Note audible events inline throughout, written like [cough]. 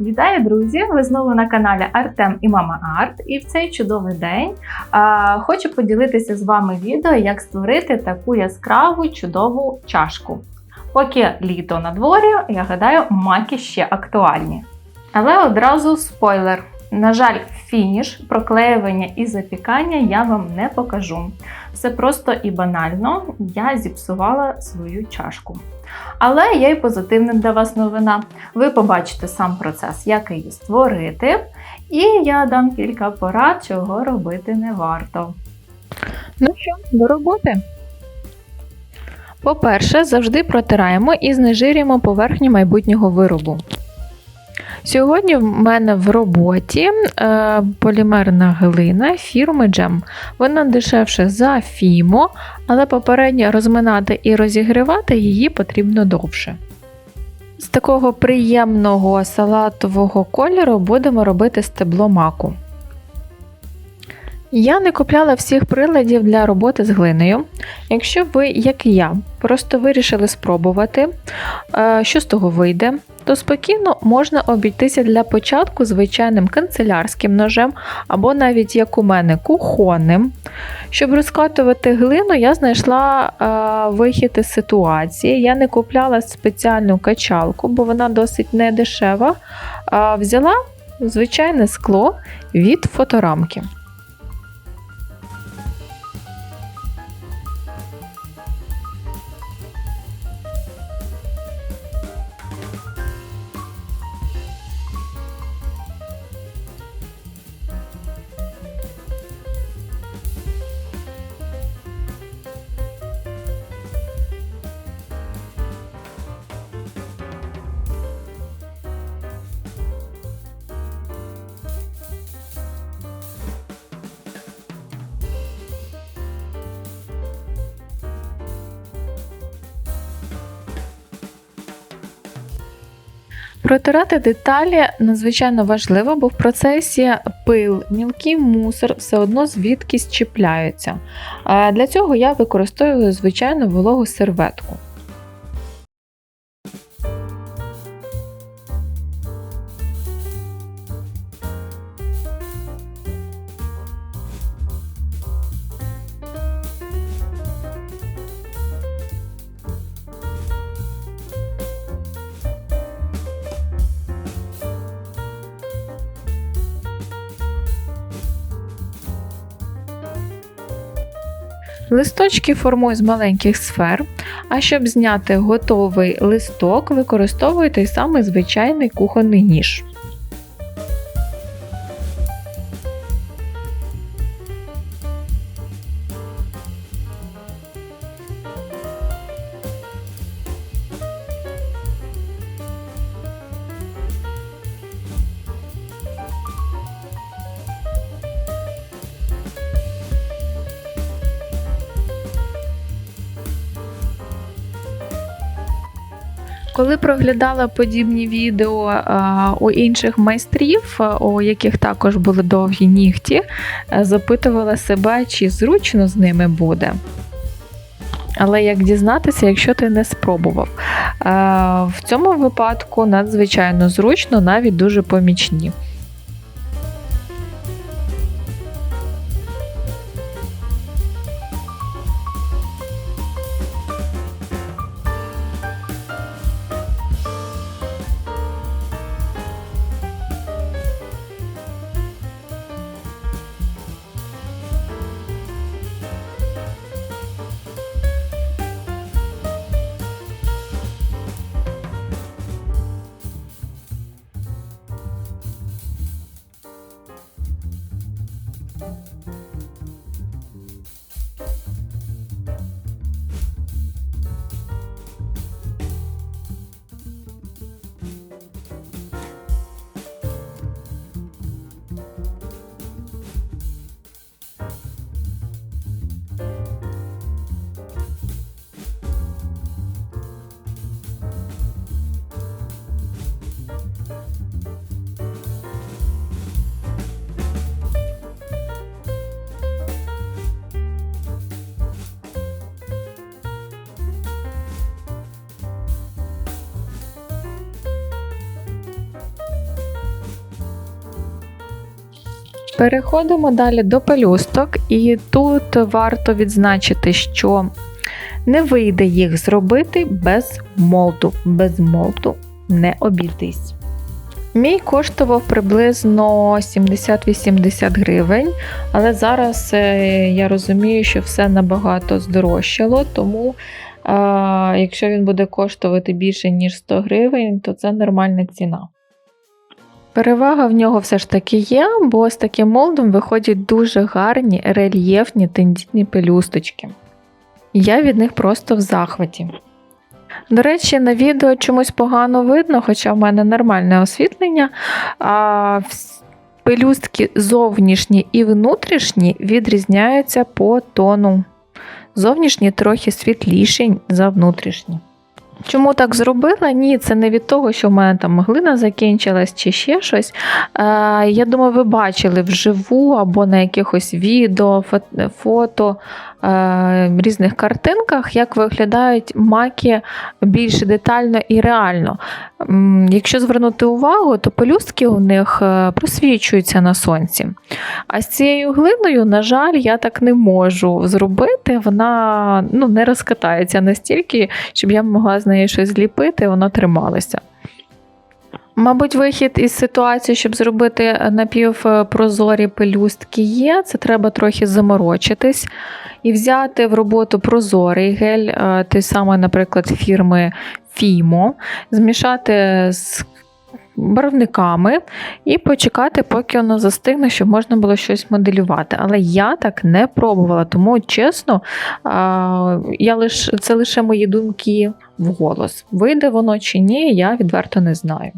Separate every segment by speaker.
Speaker 1: Вітаю, друзі! Ви знову на каналі Артем і Мама Арт. І в цей чудовий день а, хочу поділитися з вами відео, як створити таку яскраву чудову чашку. Поки літо на дворі, я гадаю, маки ще актуальні. Але одразу спойлер. На жаль, фініш, проклеювання і запікання я вам не покажу. Все просто і банально, я зіпсувала свою чашку. Але є й позитивна для вас новина. Ви побачите сам процес, як її створити, і я дам кілька порад, чого робити не варто.
Speaker 2: Ну що, до роботи. По-перше, завжди протираємо і знежирюємо поверхню майбутнього виробу. Сьогодні в мене в роботі е, полімерна глина фірми Gem. Вона дешевше за Фімо, але попередньо розминати і розігрівати її потрібно довше. З такого приємного салатового кольору будемо робити стебло маку. Я не купляла всіх приладів для роботи з глиною. Якщо ви, як і я, просто вирішили спробувати, е, що з того вийде, то спокійно можна обійтися для початку звичайним канцелярським ножем або навіть як у мене кухонним. Щоб розкатувати глину, я знайшла е, вихід із ситуації. Я не купляла спеціальну качалку, бо вона досить недешева. А взяла звичайне скло від фоторамки. Протирати деталі надзвичайно важливо, бо в процесі пил, мілкий мусор все одно звідкись чіпляються. Для цього я використовую звичайну вологу серветку. Листочки формую з маленьких сфер, а щоб зняти готовий листок, використовую той самий звичайний кухонний ніж. Коли проглядала подібні відео а, у інших майстрів, у яких також були довгі нігті, запитувала себе, чи зручно з ними буде. Але як дізнатися, якщо ти не спробував? В цьому випадку надзвичайно зручно, навіть дуже помічні. Переходимо далі до пелюсток, і тут варто відзначити, що не вийде їх зробити без молду. Без молду не обійтись. Мій коштував приблизно 70-80 гривень, але зараз е, я розумію, що все набагато здорожчало, тому е, якщо він буде коштувати більше, ніж 100 гривень, то це нормальна ціна. Перевага в нього все ж таки є, бо з таким молдом виходять дуже гарні рельєфні тендітні пелюсточки. Я від них просто в захваті. До речі, на відео чомусь погано видно, хоча в мене нормальне освітлення. А пелюстки зовнішні і внутрішні відрізняються по тону. Зовнішні трохи світліші за внутрішні. Чому так зробила? Ні, це не від того, що в мене там глина закінчилась чи ще щось. Е, я думаю, ви бачили вживу або на якихось відео, фото, різних картинках, як виглядають маки більш детально і реально. Якщо звернути увагу, то пелюстки у них е, просвічуються на сонці. А з цією глиною, на жаль, я так не можу зробити. Вона ну, не розкатається настільки, щоб я могла з неї щось зліпити, вона трималася. Мабуть, вихід із ситуації, щоб зробити напівпрозорі пелюстки, є. Це треба трохи заморочитись і взяти в роботу прозорий гель, е, той самий, наприклад, фірми Fimo, змішати з барвниками і почекати, поки воно застигне, щоб можна було щось моделювати. Але я так не пробувала, тому чесно, я лиш, це лише мої думки вголос. Вийде воно чи ні, я відверто не знаю.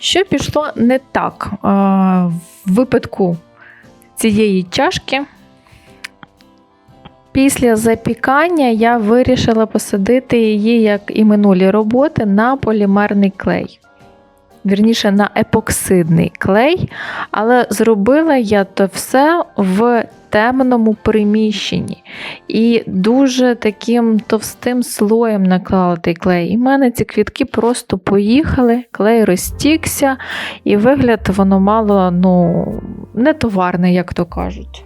Speaker 2: Що пішло не так а, в випадку цієї чашки? Після запікання я вирішила посадити її, як і минулі роботи, на полімерний клей. Вірніше на епоксидний клей, але зробила я то все в темному приміщенні і дуже таким товстим слоєм наклала той клей. І в мене ці квітки просто поїхали, клей розтікся, і вигляд воно мало ну, не товарне, як то кажуть.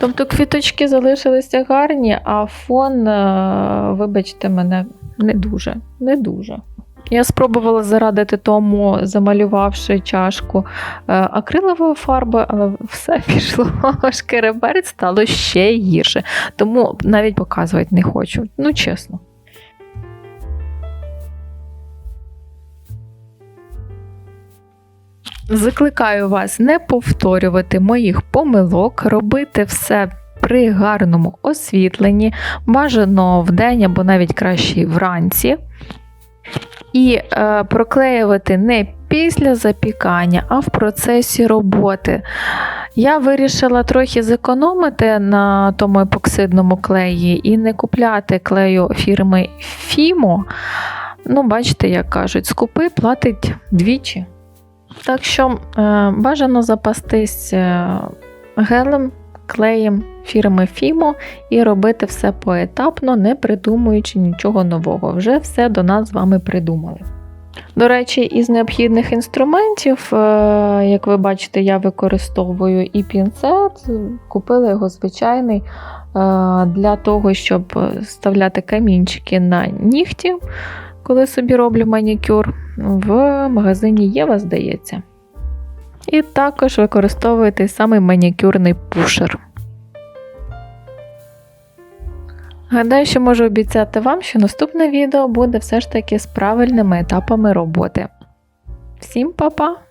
Speaker 2: Тобто квіточки залишилися гарні, а фон, е, вибачте мене, не дуже, не дуже. Я спробувала зарадити тому, замалювавши чашку е, акриловою фарбою, але все [laughs] пішло. Шкереберть стало ще гірше. Тому навіть показувати не хочу. Ну, чесно. Закликаю вас не повторювати моїх помилок, робити все при гарному освітленні, бажано вдень або навіть краще вранці. І е, проклеювати не після запікання, а в процесі роботи. Я вирішила трохи зекономити на тому епоксидному клеї і не купляти клею фірми Fimo. Ну, бачите, як кажуть, скупи платить двічі. Так що е, бажано запастись е, гелем, клеєм фірми Fimo і робити все поетапно, не придумуючи нічого нового. Вже все до нас з вами придумали. До речі, із необхідних інструментів, е, як ви бачите, я використовую і пінцет, купила його звичайний е, для того, щоб вставляти камінчики на нігті, коли собі роблю манікюр. В магазині Єва, здається. І також використовую той самий манікюрний пушер. Гадаю, що можу обіцяти вам, що наступне відео буде все ж таки з правильними етапами роботи. Всім па-па!